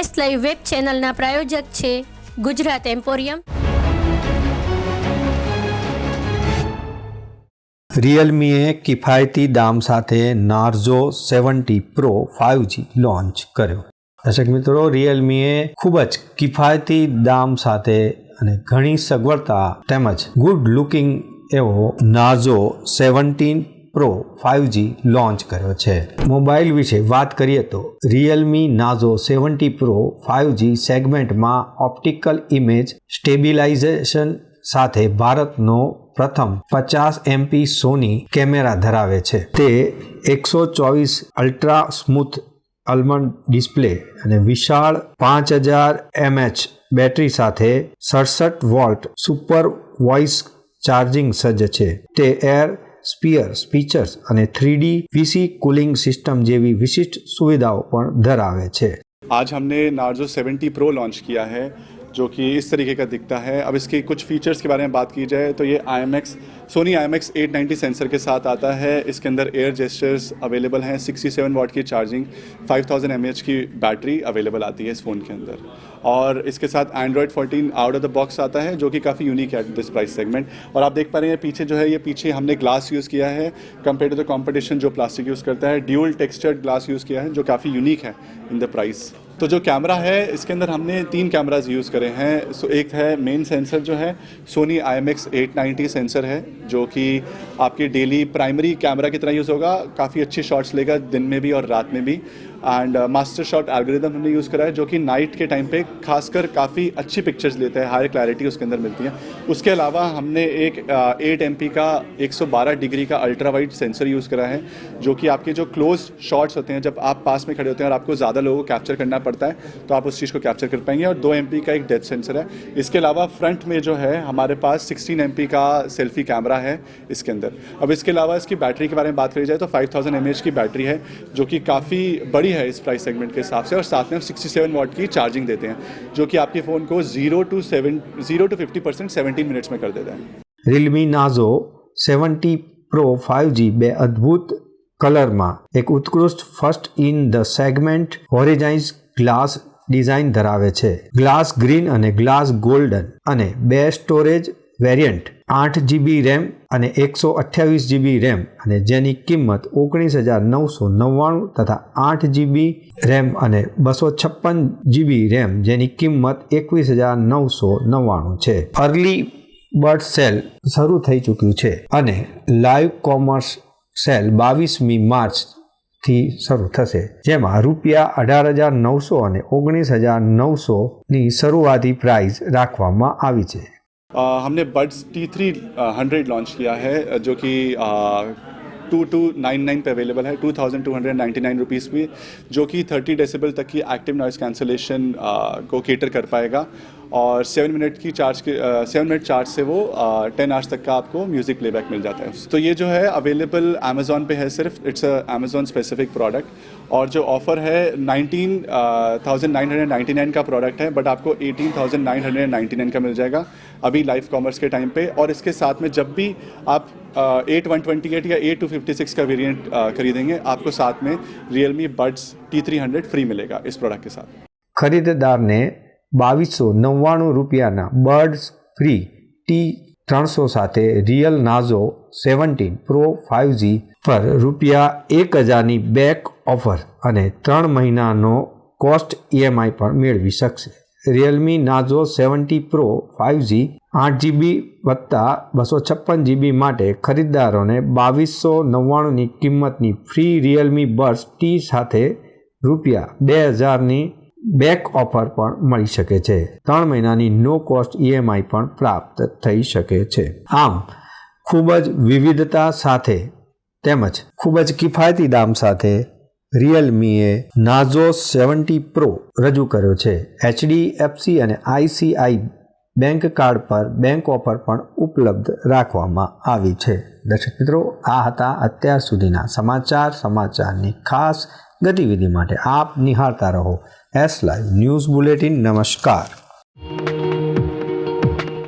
test live web ચેનલના પ્રાયોજક છે Gujarat emporium રિયલમીએ કિફાયતી દામ સાથે Narzo seventy pro five G launch કર્યો દર્શક મિત્રો રિયલમીએ ખૂબ જ કિફાયતી દામ સાથે અને ઘણી સગવડતા તેમજ ગુડ લુકિંગ એવો Narzo seventeen pro five G launch કર્યો છે મોબાઈલ વિશે વાત કરીએ તો Realme Narzo seventy pro five G સેગમેન્ટમાં ઓપ્ટિકલ ઇમેજ સ્ટેબિલાઇઝેશન સાથે ભારતનો પ્રથમ પચાસ એમપી સોની કેમેરા ધરાવે છે તે એકસો ચોવીસ અલ્ટ્રા સ્મૂથ અલ્મન્ડ ડિસ્પ્લે અને વિશાળ પાંચ હજાર એમએચ બેટરી સાથે સડસઠ વોલ્ટ સુપર વોઇસ ચાર્જિંગ સજ્જ છે તે એર સ્પીયર સ્પીચર્સ અને થ્રીડી વીસી કુલિંગ સિસ્ટમ જેવી વિશિષ્ટ સુવિધાઓ પણ ધરાવે છે આજ हमने નાર્જો 70 પ્રો લોન્ચ કિયા હૈ जो कि इस तरीके का दिखता है अब इसकी कुछ फीचर्स के बारे में बात की जाए तो ये I M X Sony I M X eight ninety sensor के साथ आता है इसके अंदर एयर जेस्टर्स अवेलेबल हैं सिक्सटी सेवन वाट की charging five thousand M H की बैटरी अवेलेबल आती है इस फ़ोन के अंदर और इसके साथ Android fourteen out of the box आता है जो कि काफ़ी यूनिक है दिस प्राइस सेगमेंट और आप देख पा रहे हैं पीछे जो है ये पीछे हमने ग्लास यूज़ किया है कम्पेयर टू द कॉम्पिटिशन जो प्लास्टिक यूज़ करता है ड्यूल टेक्स्चर्ड ग्लास यूज़ किया है जो काफ़ी यूनिक है इन द प्राइस तो जो कैमरा है इसके अंदर हमने तीन कैमराज यूज़ करे हैं सो एक है मेन सेंसर जो है Sony I M X eight ninety sensor है जो कि आपके डेली प्राइमरी कैमरा की तरह यूज़ होगा काफ़ी अच्छे शॉट्स लेगा दिन में भी और रात में भी एंड मास्टर शॉट एल्गोरिदम हमने यूज़ करा है जो कि नाइट के टाइम पे खासकर काफ़ी अच्छी पिक्चर्स लेते हैं हाई क्लैरिटी उसके अंदर मिलती है उसके अलावा हमने एक एट uh, एम का 112 डिग्री का अल्ट्रा वाइड सेंसर यूज़ करा है जो कि आपके जो क्लोज शॉट्स होते हैं जब आप पास में खड़े होते हैं और आपको ज़्यादा लोगों को कैप्चर करना पड़ता है तो आप उस चीज़ को कैप्चर कर पाएंगे और दो एम का एक डेथ सेंसर है इसके अलावा फ्रंट में जो है हमारे पास सिक्सटीन एम का सेल्फी कैमरा है इसके अंदर अब इसके अलावा इसकी बैटरी के बारे में बात करी जाए तो फाइव थाउजेंड की बैटरी है जो कि काफ़ी बड़ी कमी है इस प्राइस सेगमेंट के हिसाब से और साथ में हम 67 वाट की चार्जिंग देते हैं जो कि आपके फ़ोन को zero to seven zero to fifty percent seventeen minutes में कर देता है Realme Narzo seventy pro five G બે અદ્ભુત કલરમાં એક ઉત્કૃષ્ટ first in the segment હોરિજાઇન્સ glass design ધરાવે છે ગ્લાસ ગ્રીન અને ગ્લાસ ગોલ્ડન અને બે સ્ટોરેજ વેરિયન્ટ આઠ જીબી રેમ અને એકસો અઠ્યાવીસ જીબી રેમ અને જેની કિંમત ઓગણીસ હજાર નવસો નવ્વાણું તથા આઠ જીબી રેમ અને બસો છપ્પન જીબી રેમ જેની કિંમત એકવીસ હજાર નવસો નવ્વાણું છે અર્લી બર્ડ સેલ શરૂ થઈ ચૂક્યું છે અને લાઈવ કોમર્સ સેલ બાવીસમી માર્ચ થી શરૂ થશે જેમાં રૂપિયા અઢાર હજાર નવસો અને ઓગણીસ હજાર નવસોની શરૂઆતી પ્રાઇસ રાખવામાં આવી છે आ, हमने buds T three hundred launch किया है जो कि टू टू नाइन नाइन पर अवेलेबल है two thousand two hundred ninety nine rupees में जो कि थर्टी डेसिबल तक की एक्टिव नॉइज कैंसलेशन को केटर कर पाएगा और सेवन मिनट की चार्ज के सेवन मिनट चार्ज से वो टेन uh, आवर्स तक का आपको म्यूज़िक प्लेबैक मिल जाता है तो ये जो है अवेलेबल अमेज़ोन पे है सिर्फ इट्स अमेज़ोन स्पेसिफिक प्रोडक्ट और जो ऑफ़र है nineteen thousand nine hundred ninety nine का प्रोडक्ट है बट आपको eighteen thousand nine hundred ninety nine का मिल जाएगा अभी लाइफ कॉमर्स के टाइम पे और इसके साथ में जब भी आप एट वन ट्वेंटी एट या एट टू फिफ्टी सिक्स का वेरियंट uh, खरीदेंगे आपको साथ में Realme buds T three hundred free मिलेगा इस प्रोडक्ट के साथ खरीदार ने બાવીસો નવ્વાણું રૂપિયાના બર્ડ્સ ફ્રી ટી ત્રણસો સાથે real Narzo seventeen pro five G પર રૂપિયા એક હજારની બેક ઓફર અને ત્રણ મહિનાનો કોસ્ટ ઈએમઆઈ પણ મેળવી શકશે Realme Narzo seventy pro five G આઠ જીબી વત્તા બસો છપ્પન જીબી માટે ખરીદદારોને બાવીસો નવ્વાણુંની કિંમતની ફ્રી રિયલમી બર્સ ટી સાથે રૂપિયા બે હજારની બેક ઓફર પણ મળી શકે છે ત્રણ મહિનાની નો કોસ્ટ ઈએમઆઈ પણ પ્રાપ્ત થઈ શકે છે આમ ખૂબ જ વિવિધતા સાથે તેમજ ખૂબ જ કિફાયતી દામ સાથે રિયલમીએ નાઝો સેવન્ટી પ્રો રજૂ કર્યો છે એચડીએફસી અને આઈસીઆઈ બેંક કાર્ડ પર બેંક ઓફર પણ ઉપલબ્ધ રાખવામાં આવી છે દર્શક મિત્રો આ હતા અત્યાર સુધીના સમાચાર સમાચારની ખાસ ગતિવિધિ માટે આપ નિહાળતા રહો એસ લાઈવ ન્યૂઝ બુલેટિન નમસ્કાર